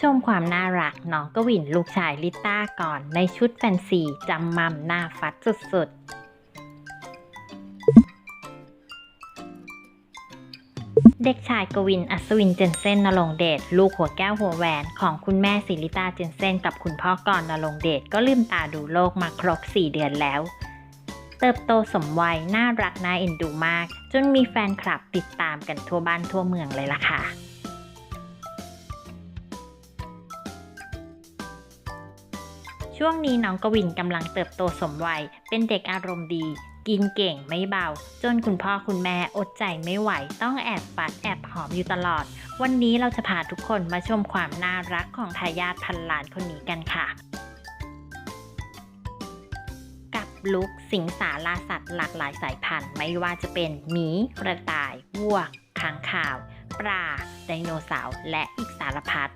ชมความน่ารักน้องกวินลูกชายลิต้าก่อนในชุดแฟนซีจำมัมหน้าฟัดสุดๆ เด็กชายกวินอัศวินเจนเซนนรงเดชลูกหัวแก้วหัวแหวนของคุณแม่ศิริตาเจนเซนกับคุณพ่อกรนรงเดชก็ลืมตาดูโลกมาครบ 4 เดือนแล้ว เติบโตสมวัยน่ารักน่าเอ็นดูมาก จนมีแฟนคลับติดตามกันทั่วบ้านทั่วเมืองเลยล่ะค่ะ ช่วงนี้น้องกวินกำลังเติบโตสมวัย เป็นเด็กอารมณ์ดี กินเก่งไม่เบา จนคุณพ่อคุณแม่อดใจไม่ไหว ต้องแอบปัดแอบหอมอยู่ตลอด วันนี้เราจะพาทุกคนมาชมความน่ารักของทายาทพันล้านคนนี้กันค่ะกับลุกสิงสาราสัตว์หลากหลายสายพันธุ์ ไม่ว่าจะเป็นหมีกระต่ายวัวค้างคาว ปลาไดโนเสาร์และอีกสารพัด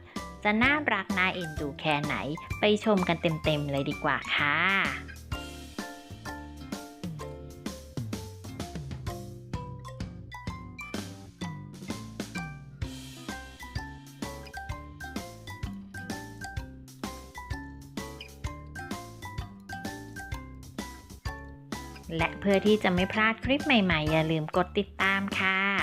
จะน่ารักน่าเอ็นดูแค่ไหน ไปชมกันเต็มๆเลยดีกว่าค่ะและเพื่อที่จะไม่พลาดคลิปใหม่ ๆ อย่าลืมกดติดตามค่ะ